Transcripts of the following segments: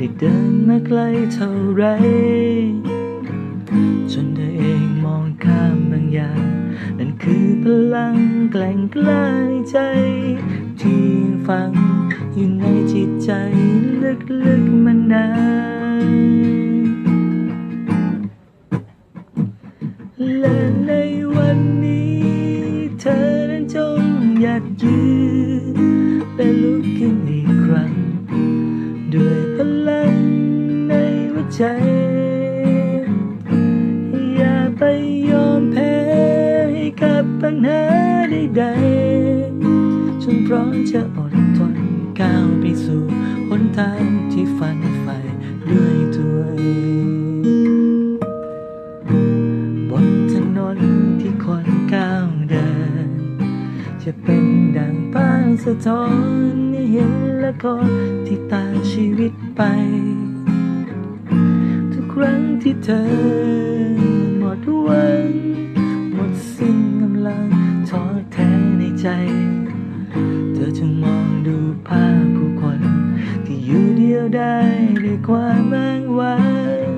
ได้เดินมาไกลเท่าไร จนเธอเองมองข้ามบางอย่าง นั่นคือพลังแกล่งกล้าในใจที่ฝังอยู่ในจิตใจลึกๆมานานและในวัน ด้วยพลังในหัวใจ อย่าไปยอมแพ้ให้กับปัญหาใดๆจนพร้อมจะอดทนก้าวไปสู่หนทางที่ฝันใฝ่ จะเป็นดังป้ายสะท้อนให้เห็นละครที่ตาชีวิตไป ทุกครั้งที่เธอหมดหวังหมดสิ้นกำลังท้อแท้ในใจ เธอจึงมองดูภาพผู้คน ที่อยู่เดียวได้ด้วยความอ้างว้าง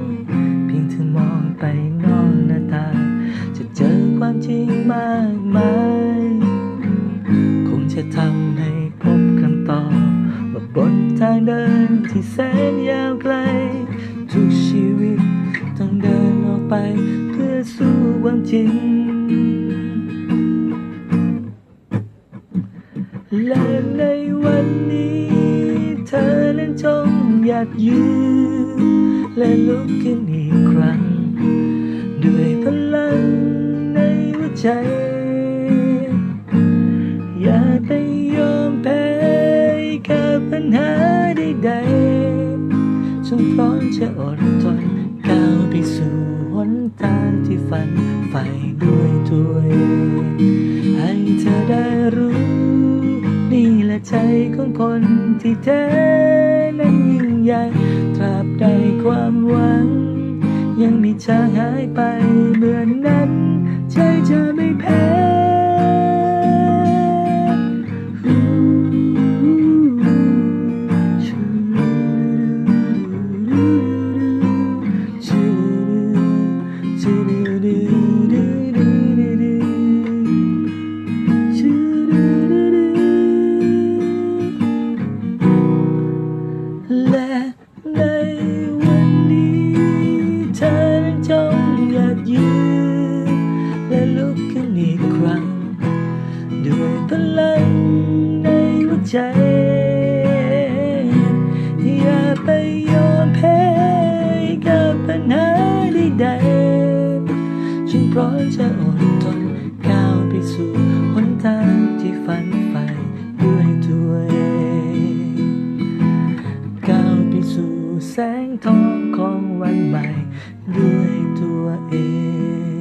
เพียงเธอมองไปนอกหน้าตา จะเจอความจริงมาก บนทางเดินที่แสนยาวไกล ทุกชีวิตต้องเดินออกไป เพื่อสู้ความจริง และในวันนี้ เธอนั้นจงอยากยืน และลุกขึ้นอีกครั้ง ด้วยพลังในหัวใจ อย่าไปยอมแพ้ กับปัญหาใดๆจงพร้อมจะอดทนก้าวไปสู่หนทางที่ฝันใฝ่ด้วยตัวเองให้เธอได้รู้ นี่แหละใจของคนที่แท้นั้นยิ่งใหญ่ตราบใดความหวัง ยังมีจางหายไปเหมือนนั้น ใจจะไม่แพ้ ใจ อย่าไปยอมแพ้กับปัญหาใดๆจงพร้อมจะอดทนก้าวไปสู่หนทางที่ฝันใฝ่ด้วยตัวเองก้าวไปสู่แสงทองของวันใหม่ด้วยตัวเอง